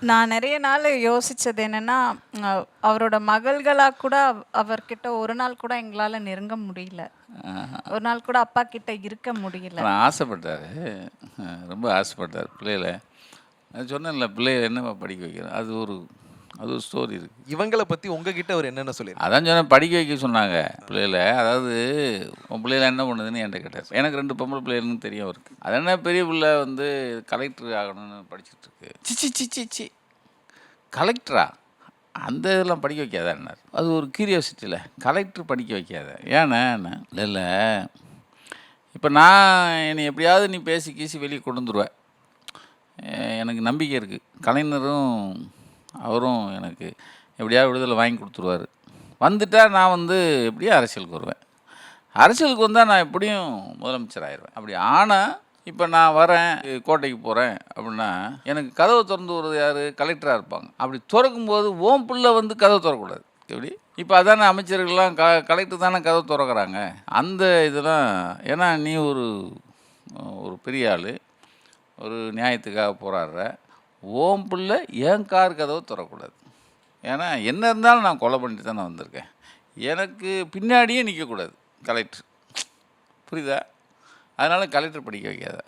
நான் நிறைய நாள் யோசிச்சது என்னன்னா, அவரோட மகள்களா கூட அவ் அவர்கிட்ட ஒரு நாள் கூட எங்களால நெருங்க முடியல. ஒரு நாள் கூட அப்பா கிட்ட இருக்க முடியல. ஆசைப்பட்டாரு. ரொம்ப ஆசைப்பட்டார் பிள்ளைகள. சொன்னேன்ல பிள்ளைகள என்னவா படிக்க வைக்கிறோம். அது ஒரு அது ஒரு ஸ்டோரி இருக்கு. இவங்கள பத்தி உங்ககிட்ட அவர் என்னென்ன சொல்லியிருக்காரு? அதான் சொன்னேன் படிக்க வைக்க சொன்னாங்க பிள்ளைகள. அதாவது உன் பிள்ளைகள என்ன பண்ணுதுன்னு என்ட்ட கேட்டார். எனக்கு 2 பொம்பளை பிள்ளைகள்னு தெரியும் அவருக்கு. அது என்ன பெரிய பிள்ளை வந்து கலெக்டர் ஆகணும்னு படிச்சுட்டு இருக்கு. சி சி சி கலெக்டரா? அந்த இதெல்லாம் படிக்க வைக்காதான்னார். அது ஒரு கியூரியாசிட்டியில் கலெக்டர் படிக்க வைக்காத. ஏண்ணே இல்லை இல்லை இப்போ நான் என்னை எப்படியாவது நீ பேசி கீசி வெளியே கொண்டு வந்துருவேன் எனக்கு நம்பிக்கை இருக்குது கலைஞரும் அவரும் எனக்கு எப்படியாவது விடுதலை வாங்கி கொடுத்துருவாரு. வந்துட்டால் நான் வந்து எப்படியும் அரசியலுக்கு வருவேன். அரசியலுக்கு வந்தால் நான் எப்படியும் முதலமைச்சர் ஆயிடுவேன். அப்படி ஆனால் இப்போ நான் வரேன் கோட்டைக்கு போகிறேன் அப்படின்னா எனக்கு கதவை திறந்து விடுறது யார்? கலெக்டராக இருப்பாங்க. அப்படி திறக்கும்போது ஓம் பிள்ளை வந்து கதவை திறக்கூடாது எப்படி? இப்போ அதானே அமைச்சர்கள்லாம் க கலெக்டர் தானே கதவை திறக்கிறாங்க. அந்த இதெல்லாம் ஏன்னா நீ ஒரு ஒரு பெரிய ஆள். ஒரு நியாயத்துக்காக போராடுற. ஓம் பிள்ளை என் கார் கதவை தரக்கூடாது ஏன்னா என்ன இருந்தாலும் நான் கொலை பண்ணிட்டு தானே வந்திருக்கேன். எனக்கு பின்னாடியே நிற்கக்கூடாது கலெக்டர். புரியுதா? அதனால் கலெக்டர் படிக்க வைக்காத.